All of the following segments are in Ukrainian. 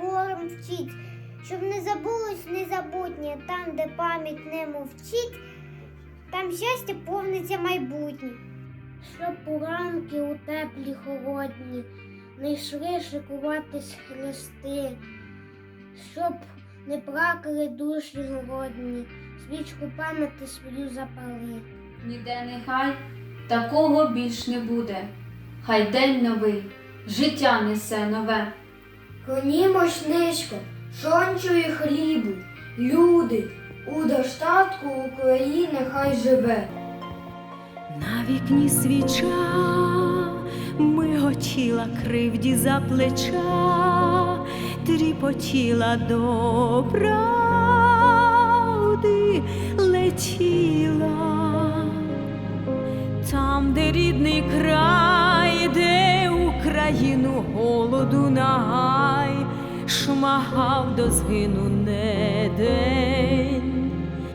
горем вчить, щоб не забулось незабутнє, там, де пам'ять не мовчить, там щастя повниться майбутнє. Щоб поранки у теплі холодні не йшли шикуватись хрести, щоб не плакали душі голодні, свічку пам'яті свою запали. Ніде нехай такого більш не буде. Хай день новий, життя несе нове. Клонімось низько, сонцю хлібу, люди, у достатку України хай живе. На вікні свіча миготіла кривді за плеча, тріпотіла до правди летіла. Там, де рідний край, шмагав до згину не день,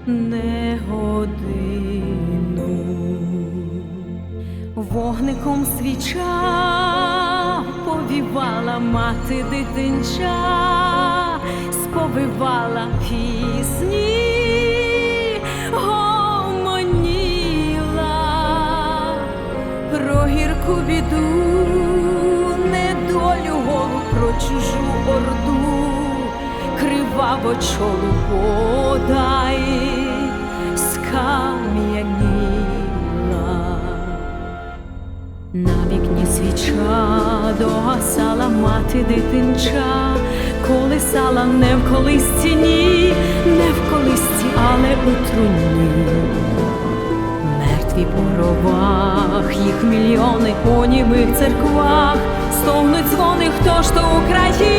не годину. Вогником свіча повівала мати дитинча, сповивала пісні, гомоніла про гірку біду, чужу орду, криваво чолу подай скам'яніла. На вікні свіча догасала мати дитинча, колисала не в колисці, ні, не в колисці, але у труні. Мертві по гробах, їх мільйони у німих церквах, стогнуть дзвони, хто ж то Україні, Боже.